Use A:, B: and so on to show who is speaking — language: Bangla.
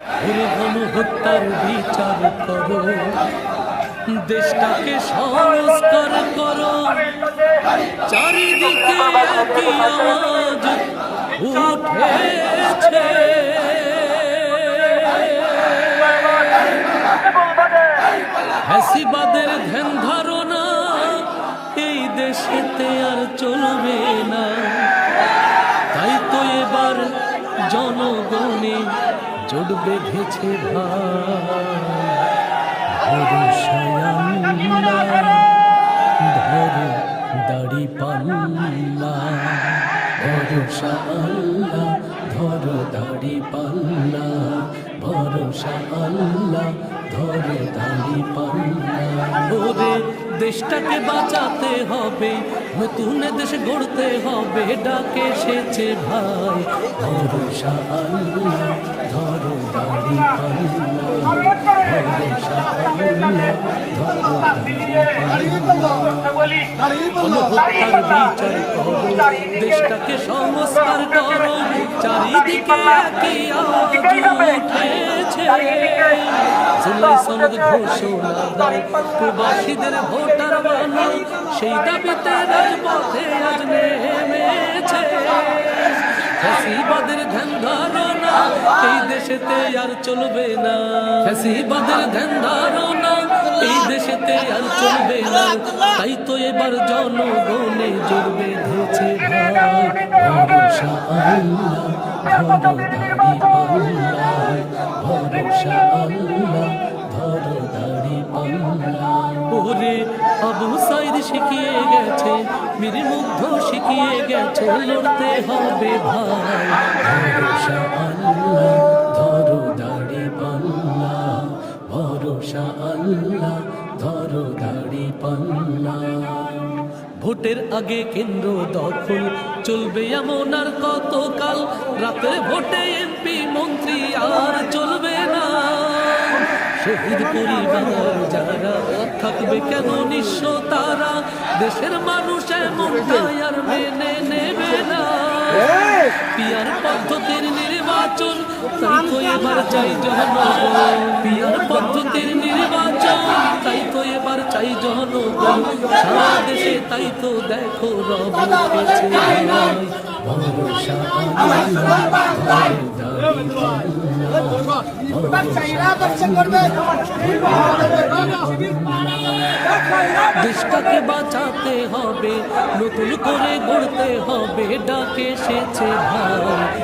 A: ওরে গণহত্যার বিচার করো। দেশটাকে সংস্কার করো। চারিদিকে একই উঠেছে। ফ্যাসিবাদের ধ্যান ধারণা এই দেশেতে আর চলবে না। তাই তো এবার জনগণে জোট বেঁধেছে ধরো দাড়ি পাল্লা ভরসা আল্লাহ ধরো দাড়ি পাল্লা ভরসা আল্লাহ ধরো দাড়ি পাল্লা। দেশটাকে বাঁচাতে হবে। নতুন দেশ গড়তে হবে, ডাকে এসেছে ভাই। ভরসা আল্লাহ ধরো দাড়ি ভরসা আল্লাহ ধরো দাড়ি দেশটাকে সংস্কার করো, চারিদিকে প্রবাসীদের ভোটার বানাও সেই দাবিতে রাজপথে আজ নেমেছে। ফ্যাসিবাদের ধ্যান ধারণা, এই দেশেতে আর চলবে না। ফ্যাসিবাদের ধ্যান ধারণা এই দেশেতে আর চলবে না। তাই তো এবার জনগণে জোর বেঁধেছে ভরসা আল্লাহ ধরো দাড়ি পাল্লা ভরসা আল্লাহ। ধরো দাড়ি পাল্লা ওরে আবু সাইদ শিখিয়ে গেছে মীর মুগ্ধ শিখিয়ে গেছে লড়তে হবে ভাই। ভরসা আল্লাহ। ভরসা আল্লাহ, ধরো দাড়ি পাল্লা। ভোটের আগে কেন্দ্র দখল, চলবে এমন আর কতকাল? রাতে ভোটে এমপি, মন্ত্রী আর চলবে না। শহীদ পরিবার যারা থাকবে কেন নিঃস্ব তারা? দেশের মানুষ এমনটাই আর মেনে নেবে না। পিয়ার পদ্ধতির নির্বাচন, তাই তো এবার চাই জনগণ। পিয়ার পদ্ধতির নির্বাচন, তাই তো এবার চাই জনগণ। সারা দেশে তাই তো দেখো রব। দেশটাকে বাঁচাতে হবে নতুন করে গড়তে হবে ডাকে সেছে ভাই।